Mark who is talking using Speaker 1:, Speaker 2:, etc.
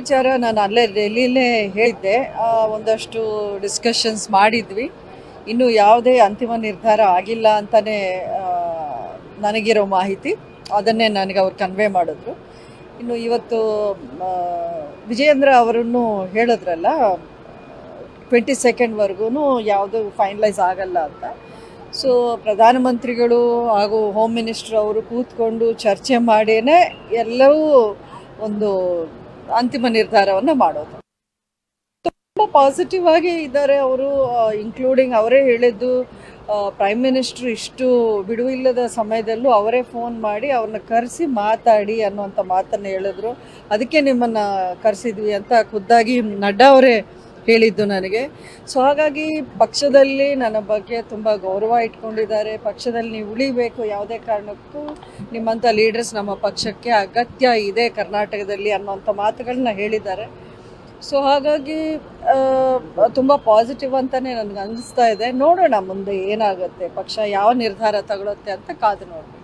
Speaker 1: ವಿಚಾರ ನಾನು ಅಲ್ಲೇ ಡೆಲ್ಲಿಲೇ ಹೇಳಿದ್ದೆ. ಒಂದಷ್ಟು ಡಿಸ್ಕಷನ್ಸ್ ಮಾಡಿದ್ವಿ. ಇನ್ನು ಯಾವುದೇ ಅಂತಿಮ ನಿರ್ಧಾರ ಆಗಿಲ್ಲ ಅಂತಲೇ ನನಗಿರೋ ಮಾಹಿತಿ. ಅದನ್ನೇ ನನಗೆ ಅವ್ರು ಕನ್ವೆ ಮಾಡಿದ್ರು. ಇನ್ನು ಇವತ್ತು ವಿಜಯೇಂದ್ರ ಅವರನ್ನು ಹೇಳಿದ್ರಲ್ಲ ಟ್ವೆಂಟಿ ಸೆಕೆಂಡ್ವರೆಗೂ ಯಾವುದು ಫೈನಲೈಸ್ ಆಗಲ್ಲ ಅಂತ. ಸೊ ಪ್ರಧಾನಮಂತ್ರಿಗಳು ಹಾಗೂ ಹೋಮ್ ಮಿನಿಸ್ಟ್ರ್ ಅವರು ಕೂತ್ಕೊಂಡು ಚರ್ಚೆ ಮಾಡಿಯೇ ಎಲ್ಲವೂ ಒಂದು ಅಂತಿಮ ನಿರ್ಧಾರವನ್ನು ಮಾಡೋದು. ತುಂಬ ಪಾಸಿಟಿವ್ ಆಗಿ ಇದ್ದಾರೆ ಅವರು ಇನ್ಕ್ಲೂಡಿಂಗ್ ಅವರೇ ಹೇಳಿದ್ದು ಪ್ರೈಮ್ ಮಿನಿಸ್ಟ್ರು ಇಷ್ಟು ಬಿಡುವಿಲ್ಲದ ಸಮಯದಲ್ಲೂ ಅವರೇ ಫೋನ್ ಮಾಡಿ ಅವ್ರನ್ನ ಕರೆಸಿ ಮಾತಾಡಿ ಅನ್ನುವಂಥ ಮಾತನ್ನು ಹೇಳಿದ್ರು. ಅದಕ್ಕೆ ನಿಮ್ಮನ್ನು ಕರೆಸಿದ್ವಿ ಅಂತ ಖುದ್ದಾಗಿ ನಡ್ಡಾ ಅವರೇ ಹೇಳಿದ್ದು ನನಗೆ. ಸೊ ಹಾಗಾಗಿ ಪಕ್ಷದಲ್ಲಿ ನನ್ನ ಬಗ್ಗೆ ತುಂಬ ಗೌರವ ಇಟ್ಕೊಂಡಿದ್ದಾರೆ. ಪಕ್ಷದಲ್ಲಿ ನೀವು ಉಳಿಬೇಕು ಯಾವುದೇ ಕಾರಣಕ್ಕೂ ನಿಮ್ಮಂಥ ಲೀಡರ್ಸ್ ನಮ್ಮ ಪಕ್ಷಕ್ಕೆ ಅಗತ್ಯ ಇದೆ ಕರ್ನಾಟಕದಲ್ಲಿ ಅನ್ನೋಂಥ ಮಾತುಗಳನ್ನ ಹೇಳಿದ್ದಾರೆ. ಸೊ ಹಾಗಾಗಿ ತುಂಬ ಪಾಸಿಟಿವ್ ಅಂತಲೇ ನನಗೆ ಅನ್ನಿಸ್ತಾ ಇದೆ. ನೋಡೋಣ ಮುಂದೆ ಏನಾಗುತ್ತೆ. ಪಕ್ಷ ಯಾವ ನಿರ್ಧಾರ ತಗೊಳುತ್ತೆ ಅಂತ ಕಾದು ನೋಡೋಣ